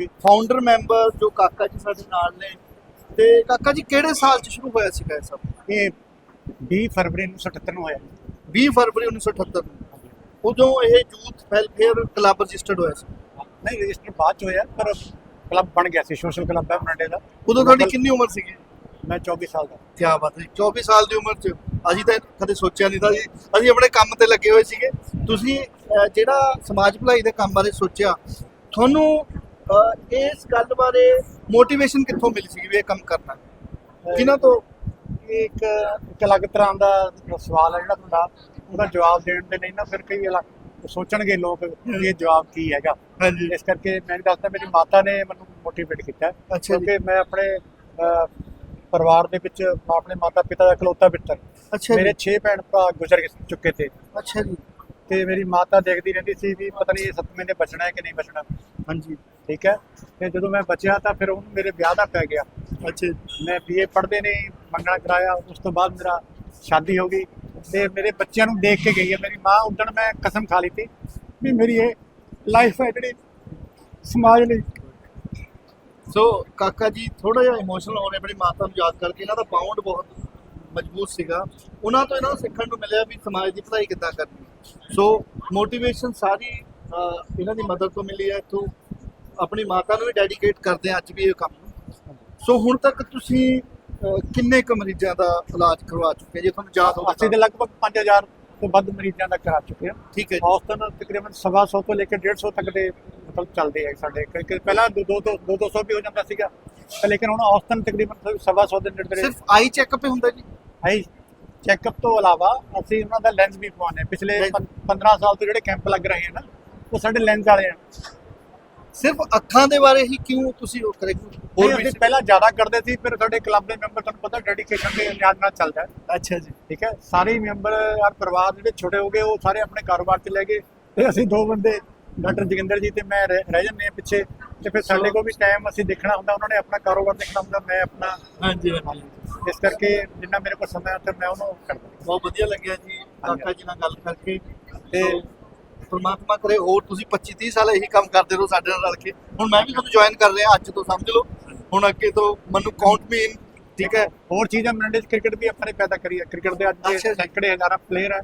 Founder member ਜੋ ਕਾਕਾ ਜੀ ਸਾਡੇ ਨਾਲ ਨੇ ਤੇ ਕਾਕਾ ਜੀ ਕਿਹੜੇ ਸਾਲ ਚ ਸ਼ੁਰੂ ਹੋਇਆ ਸੀਗਾ ਇਹ ਸਭ? ਇਹ 20 ਫਰਵਰੀ 1978 ਨੂੰ ਹੋਇਆ। 20 ਫਰਵਰੀ 1978 ਨੂੰ। ਉਦੋਂ ਇਹ ਯੂਥ ਵੈਲਫੇਅਰ ਕਲੱਬ ਰਜਿਸਟਰਡ ਹੋਇਆ ਸੀ। ਨਹੀਂ ਰਜਿਸਟਰ ਬਾਅਦ ਚ ਹੋਇਆ ਪਰ ਕਲੱਬ ਬਣ ਗਿਆ ਸੀ ਸੋਸ਼ਲ ਕਲੱਬ ਹੈ ਬਰਨਾਡੇ ਦਾ। ਉਦੋਂ ਤੁਹਾਡੀ ਕਿੰਨੀ ਉਮਰ ਸੀਗੀ? ਮੈਂ 24 ਸਾਲ ਦਾ। ਕੀ ਬਾਤ ਹੈ 24 ਸਾਲ ਦੀ ਉਮਰ ਚ। ਅਸੀਂ ਤਾਂ ਕਦੇ ਸੋਚਿਆ ਨਹੀਂ ਤਾਂ ਜੀ ਅਸੀਂ ਆਪਣੇ ਕੰਮ ਤੇ ਲੱਗੇ ਹੋਏ ਸੀਗੇ। ਤੁਸੀਂ ਜਿਹੜਾ ਸਮਾਜ ਭਲਾਈ ਦੇ ਕੰਮ ਬਾਰੇ ਸੋਚਿਆ ਤੁਹਾਨੂੰ ਇਸ ਗੱਲ ਬਾਰੇ ਮੋਟੀਵੇਸ਼ਨ ਕਿੱਥੋਂ ਮਿਲੀ ਸੀ ਵੀ ਇਹ ਕੰਮ ਕਰਨਾ? ਕਿਹਨਾਂ ਤੋਂ? ਇੱਕ ਇੱਕ ਅਲੱਗ ਤਰ੍ਹਾਂ ਦਾ ਸਵਾਲ ਹੈ ਜਿਹੜਾ ਤੁਹਾਡਾ ਉਹਦਾ ਜਵਾਬ ਦੇਣ ਦੇ ਲਈ ਨਾ ਫਿਰ ਕਈ ਸੋਚਣਗੇ ਲੋਕ ਇਹ ਜਵਾਬ ਕੀ ਹੈਗਾ। ਹਾਂਜੀ। ਇਸ ਕਰਕੇ ਮੈਂ ਦੱਸਦਾ ਮੇਰੀ ਮਾਤਾ ਨੇ ਮੈਨੂੰ ਮੋਟੀਵੇਟ ਕੀਤਾ ਕਿਉਂਕਿ ਮੈਂ ਆਪਣੇ ਪਰਿਵਾਰ ਦੇ ਵਿੱਚ ਆਪਣੇ ਮਾਤਾ ਪਿਤਾ ਦਾ ਇਕਲੌਤਾ ਪੁੱਤਰ ਮੇਰੇ ਜੀ। 6 ਭੈਣ ਭਰਾ ਗੁਜ਼ਰ ਚੁੱਕੇ ਤੇ। ਅੱਛਾ ਜੀ। ਤੇ ਮੇਰੀ ਮਾਤਾ ਦੇਖਦੀ ਰਹਿੰਦੀ ਸੀ ਵੀ ਪਤਾ ਨਹੀਂ ਇਹ ਸੱਤਵੇਂ ਨੇ ਬਚਣਾ ਹੈ ਕਿ ਨਹੀਂ ਬਚਣਾ। ਹਾਂਜੀ। ਠੀਕ ਹੈ? ਤੇ ਜਦੋਂ ਮੈਂ ਬਚਿਆ ਤਾਂ ਫਿਰ ਉਹਨੂੰ ਮੇਰੇ ਵਿਆਹ ਦਾ ਪੈ ਗਿਆ। ਅੱਛਾ ਮੈਂ ਬੀਏ ਪੜ੍ਹਦੇ ਨੇ ਮੰਗਣਾ ਕਰਾਇਆ ਉਸ ਤੋਂ ਬਾਅਦ ਮੇਰਾ ਸ਼ਾਦੀ ਹੋ ਗਈ ਤੇ ਮੇਰੇ ਬੱਚਿਆਂ ਨੂੰ ਦੇਖ ਕੇ ਗਈ ਹੈ। ਮੇਰੀ ਮਾਂ ਉਦੋਂ ਮੈਂ ਕਸਮ ਖਾ ਲਈ ਸੀ ਵੀ ਮੇਰੀ ਇਹ ਲਾਈਫ ਹੈ ਜਿਹੜੀ ਸਮਾਜ ਲਈ। ਸੋ ਕਾਕਾ ਜੀ ਥੋੜਾ ਜਿਹਾ ਇਮੋਸ਼ਨਲ ਹੋ ਰਹੇ ਆਪਣੀ ਮਾਤਾ ਨੂੰ ਯਾਦ ਕਰਕੇ। ਇਹਨਾਂ ਦਾ ਬਾਉਂਡ ਬਹੁਤ ਮਜ਼ਬੂਤ ਸੀਗਾ। ਉਹਨਾਂ ਤੋਂ ਇਹਨਾਂ ਨੂੰ ਸਿੱਖਣ ਨੂੰ ਮਿਲਿਆ ਵੀ ਸਮਾਜ ਦੀ ਭਲਾਈ ਕਿੱਦਾਂ ਕਰਨੀ। ਸੋ ਮੋਟੀਵੇਸ਼ਨ ਸਾਰੀ ਇਹਨਾਂ ਦੀ ਮਦਦ ਤੋਂ ਮਿਲੀ ਹੈ। ਤੋਂ ਆਪਣੀ ਮਾਤਾ ਨੂੰ ਵੀ ਡੈਡੀਕੇਟ ਕਰਦੇ ਆ ਅੱਜ ਵੀ ਇਹ ਕੰਮ। ਨੂੰ ਸੋ ਹੁਣ ਤੱਕ ਤੁਸੀਂ ਕਿੰਨੇ ਕੁ ਮਰੀਜ਼ਾਂ ਦਾ ਇਲਾਜ ਕਰਵਾ ਚੁੱਕੇ ਜੇ ਤੁਹਾਨੂੰ ਯਾਦ ਹੋਵੇ ਅਸੀਂ ਦੇ ਤਾਂ? ਲਗਭਗ 5000 ਤੋਂ ਵੱਧ ਮਰੀਜ਼ਾਂ ਦਾ ਕਰਾ ਚੁੱਕੇ ਹਾਂ। ਠੀਕ ਹੈ ਜੀ। ਔਸਤਨ ਤਕਰੀਬਨ ਸਵਾ ਸੌ ਤੋਂ ਲੈ ਕੇ 150 ਤੱਕ ਦੇ ਮਤਲਬ ਚੱਲਦੇ ਆ ਸਾਡੇ। ਕਿਉਂਕਿ ਪਹਿਲਾਂ 2 2 2 200 ਵੀ ਹੋ ਜਾਂਦਾ ਸੀਗਾ। ਲੇਕਿਨ ਹੁਣ ਔਸਤਨ ਤਕਰੀਬਨ ਸਵਾ ਸੌ ਦੇ ਨੇੜੇ ਸਿਰਫ ਆਈ ਚੈੱਕਅਪ ਹੀ ਹੁੰਦਾ ਜੀ। ਆਈ ਚੈੱਕਅਪ ਤੋਂ ਇਲਾਵਾ ਅਸੀਂ ਉਹਨਾਂ ਦਾ ਲੈਂਸ ਵੀ ਪਵਾਉਂਦੇ। ਪਿਛਲੇ Lens- ਪੰ- 15 ਸਾਲ ਤੋਂ ਜਿਹੜੇ ਕੈਂਪ ਲੱਗ ਰਹੇ ਹਨ ਉਹ ਸਾਡੇ ਲੈਂਸ ਵਾਲੇ ਆ ਸਿਰਫ ਅੱਖਾਂ ਦੇ ਬਾਰੇ ਹੀ ਕਿਉਂ ਤੁਸੀਂ ਉਹ ਕਰੇ? ਹੋਰ ਵੀ ਪਹਿਲਾਂ ਜ਼ਿਆਦਾ ਕਰਦੇ ਸੀ ਫਿਰ ਸਾਡੇ ਕਲੱਬ ਦੇ ਮੈਂਬਰ ਤੁਹਾਨੂੰ ਪਤਾ ਡੈਡੀਕੇਸ਼ਨ ਦੇ ਲਿਹਾਜ਼ ਨਾਲ ਚੱਲਦਾ ਅੱਛਾ ਜੀ। ਠੀਕ ਹੈ? ਸਾਰੇ ਮੈਂਬਰ ਔਰ ਪਰਿਵਾਰ ਜਿਹੜੇ ਛੋਟੇ ਹੋ ਗਏ ਉਹ ਸਾਰੇ ਆਪਣੇ ਕਾਰੋਬਾਰ 'ਚ ਲੈ ਗਏ। ਤੇ ਅਸੀਂ ਦੋ ਬੰਦੇ ਡਾਕਟਰ ਜੋਗਿੰਦਰ ਜੀ ਤੇ ਮੈਂ ਰਹਿ ਜਾਂਦੇ ਆ ਪਿੱਛੇ। ਤੇ ਫਿਰ ਸਾਡੇ ਕੋਲ ਵੀ ਟਾਈਮ ਅਸੀਂ ਦੇਖਣਾ ਹੁੰਦਾ ਉਹਨਾਂ ਨੇ ਆਪਣਾ ਕਾਰੋਬਾਰ ਦੇਖਣਾ ਹੁੰਦਾ ਮੈਂ ਆਪਣਾ ਹਾਂਜੀ ਹਾਂਜੀ। ਇਸ ਕਰਕੇ ਜਿੰਨਾ ਮੇਰੇ ਕੋਲ ਸਮਾਂ ਹੈ ਤੇ ਮੈਂ ਉਹਨੂੰ ਕਰਦਾ ਬਹੁਤ ਵਧੀਆ ਲੱਗਿਆ ਜੀ ਕਾਕਾ ਜੀ ਨਾਲ ਗੱਲ ਕਰਕੇ। ਤੇ ਪਰਮਾਤਮਾ ਕਰੇ ਹੋਰ ਤੁਸੀਂ 25 30 ਸਾਲ ਇਹੀ ਕੰਮ ਕਰਦੇ ਰਹੋ ਸਾਡੇ ਨਾਲ ਰਲ ਕੇ। ਹੁਣ ਮੈਂ ਵੀ ਤੁਹਾਨੂੰ ਜੁਆਇਨ ਕਰ ਰਿਹਾ ਅੱਜ ਤੋਂ ਸਮਝ ਲਓ। ਹੁਣ ਅੱਗੇ ਤੋਂ ਮੈਨੂੰ ਕਾਊਂਟ ਮੀ ਇਨ ਠੀਕ ਹੈ? ਹੋਰ ਚੀਜ਼ਾਂ ਮਨਡੇ ਕ੍ਰਿਕਟ ਵੀ ਆਪਾਂ ਨੇ ਪੈਦਾ ਕਰੀ ਹੈ। ਕ੍ਰਿਕਟ ਦੇ ਅੱਜ ਦੇ। ਸੈਂਕੜੇ ਹਜ਼ਾਰਾਂ ਪਲੇਅਰ ਹੈ।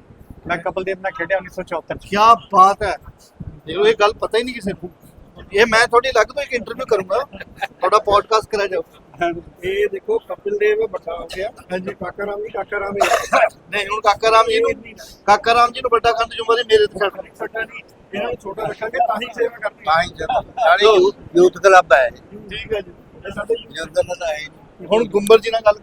ਮੈਂ ਕਪਲਦੇਵ ਨਾਲ ਖੇਡਿਆ 1974 ਚ। ਕੀ ਬਾਤ ਹੈ। ਇਹ ਗੱਲ ਪਤਾ ਹੀ ਨਹੀਂ ਕਿਸੇ ਨੂੰ। ਇਹ ਮੈਂ ਤੁਹਾਡੀ ਅਲੱਗ ਤੋਂ ਇੱਕ ਇੰਟਰਵਿਊ ਕਰੂੰਗਾ। ਤੁਹਾਡਾ ਪੋਡਕਾਸਟ ਕਰਿਆ ਜਾਊ। ਇਹ ਦੇਖੋ ਕਪਿਲ ਦੇਵ ਵੱਡਾ ਹੋ ਗਿਆ। ਹਾਂਜੀ ਕਾਕਾ ਰਾਮ ਵੀ ਕਾਕਾ ਰਾਮ ਨਹੀਂ ਹੁਣ ਕਾਕਾ ਰਾਮ ਜੀ ਨੂੰ ਕਾਕਾ ਰਾਮ ਜੀ ਨੂੰ ਵੱਡਾ ਕਰਨ ਦੀ ਜ਼ਿੰਮੇਵਾਰੀ ਮੇਰੇ ਤੇ ਛੱਡ ਦਿੱਤੀ ਛੱਡਾ ਨਹੀਂ। ਇਹਨਾਂ ਨੂੰ ਛੋਟਾ ਰੱਖਾਂਗੇ ਤਾਂ ਹੀ ਸੇਵਾ ਕਰਨੀ। ਤਾਂ ਹੀ ਜਦ ਸਾਡੇ ਯੂਥ ਕਲੱਬ ਹੈ। ਠੀਕ ਹੈ ਜੀ। ਇਹ ਸਾਡੇ ਜਦ ਦਾ ਹੈ। ਹੁਣ ਗੁੰਬਰ ਜੀ ਨਾਲ ਗੱਲ ਕਰ